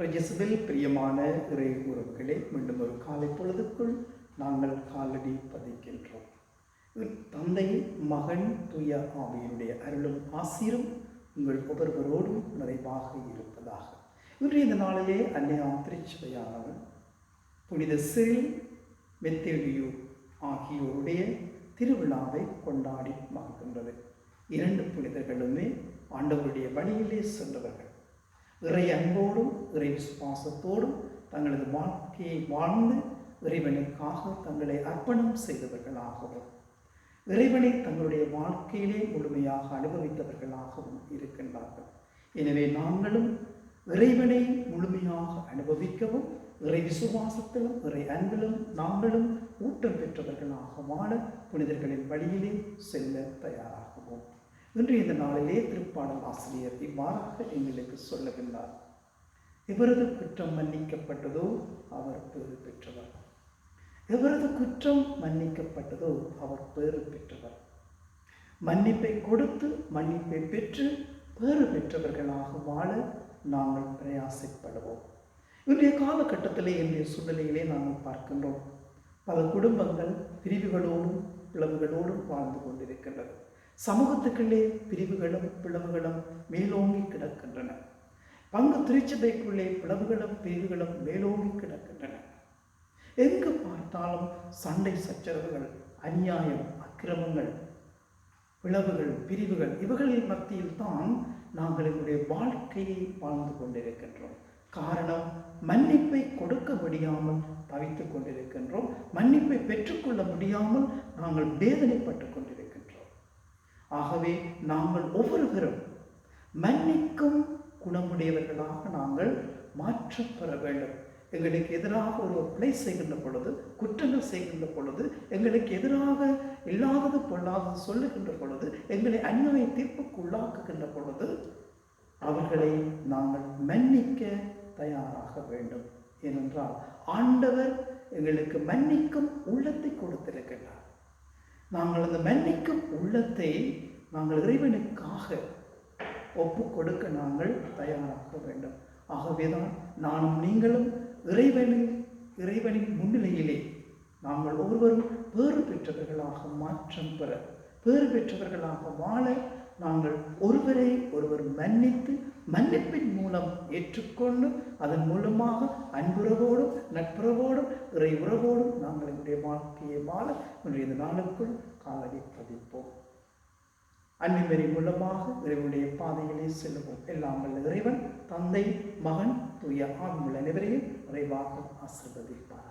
பிரஜசுவில் பிரியமான இறை உறவுகளே மீண்டும் ஒரு காலை பொழுதுக்குள் நாங்கள் காலடி பதிக்கின்றோம். தந்தை மகன் துய ஆவியினுடைய அருளும் ஆசிரும் உங்கள் ஒவ்வொருவரோடும் நிறைவாக இருப்பதாக. இன்றைய இந்த நாளிலே அன்னையா திருச்சபையானவர் புனித சிறில் மெத்தேலியு ஆகியோருடைய திருவிழாவை கொண்டாடி மகிழ்கின்றது. இரண்டு புனிதர்களுமே ஆண்டவருடைய வழியிலே சென்றவர்கள். இறை அன்போடும் இறை விசுவாசத்தோடும் தங்களது வாழ்க்கையை வாழ்ந்து இறைவனுக்காக தங்களை அர்ப்பணம் செய்தவர்களாகவும் இறைவனை தங்களுடைய வாழ்க்கையிலே முழுமையாக அனுபவித்தவர்களாகவும் இருக்கின்றார்கள். எனவே நாங்களும் இறைவனை முழுமையாக அனுபவிக்கவும் இறை விசுவாசத்திலும் இறை அன்பிலும் நாங்களும் ஊட்டம் பெற்றவர்களாக வாழ புனிதர்களின் வழியிலே செல்ல தயாராகுவோம். இன்று இந்த நாளிலே திருப்பாடல் ஆசிரியர் இவ்வாறாக எங்களுக்கு சொல்லுகின்றார். எவரது குற்றம் மன்னிக்கப்பட்டதோ அவர் பேறு பெற்றவர். எவரது குற்றம் மன்னிக்கப்பட்டதோ அவர் பேறு பெற்றவர். மன்னிப்பை கொடுத்து மன்னிப்பை பெற்று பேறு பெற்றவர்களாக வாழ நாங்கள் பிரயாசப்படுவோம். இன்றைய காலகட்டத்திலே இன்றைய சூழ்நிலையிலே நாங்கள் பார்க்கின்றோம். பல குடும்பங்கள் பிரிவுகளோடும் பிளவுகளோடும் வாழ்ந்து கொண்டிருக்கின்றது. சமூகத்துக்குள்ளே பிரிவுகளும் பிளவுகளும் மேலோங்கி கிடக்கின்றன. பங்கு திருச்சபைக்குள்ளே பிளவுகளும் பிரிவுகளும் மேலோங்கி கிடக்கின்றன. எங்கு பார்த்தாலும் சண்டை சச்சரவுகள் அநியாயம் அக்கிரமங்கள் பிளவுகள் பிரிவுகள் இவைகளின் மத்தியில் தான் நாங்கள் எங்களுடைய வாழ்க்கையை வாழ்ந்து கொண்டிருக்கின்றோம். காரணம் மன்னிப்பை கொடுக்க முடியாமல் தவித்துக் கொண்டிருக்கின்றோம். மன்னிப்பை பெற்றுக்கொள்ள முடியாமல் நாங்கள் வேதனைப்பட்டு கொண்டிருக்கிறோம் ஆகவே நாங்கள் ஒவ்வொருவரும் மன்னிக்கும் குணமுடையவர்களாக நாங்கள் மாற்றப்பெற வேண்டும். எங்களுக்கு எதிராக ஒரு பிழை செய்கின்ற பொழுது குற்றங்கள் செய்கின்ற பொழுது எங்களுக்கு எதிராக இல்லாதது பொல்லாதது சொல்லுகின்ற பொழுது எங்களை அந்நிய தீர்ப்புக்கு உள்ளாக்குகின்ற பொழுது அவர்களை நாங்கள் மன்னிக்க தயாராக வேண்டும். ஏனென்றால் ஆண்டவர் எங்களுக்கு மன்னிக்கும் உள்ளத்தை கொடுத்திருக்கின்றார் நாங்கள் அந்த மன்னிக்கும் உள்ளத்தை நாங்கள் இறைவனுக்காக ஒப்பு கொடுக்க நாங்கள் தயாராக வேண்டும். ஆகவேதான் நானும் நீங்களும் இறைவனின் இறைவனின் முன்னிலையிலே நாங்கள் ஒருவரும் பேறு பெற்றவர்களாக மாற்றம் பெற பேறு பெற்றவர்களாக வாழ நாங்கள் ஒருவரை ஒருவர் மன்னித்து மன்னிப்பின் மூலம் ஏற்றுக்கொண்டு அதன் மூலமாக அன்புறவோடும் நட்புறவோடும் இறை உறவோடும் நாங்கள் என்னுடைய வாழ்க்கையை வாழ இந்த நாளுக்குள் காலடி பதிப்போம். அன்பின் மூலமாக இறைவனுடைய பாதையிலே செல்லுவோம். எல்லாம் வல்ல இறைவன் தந்தை மகன் தூய ஆண் உள்ள அனைவரையும் விரைவாக ஆசிர்வதிப்பார்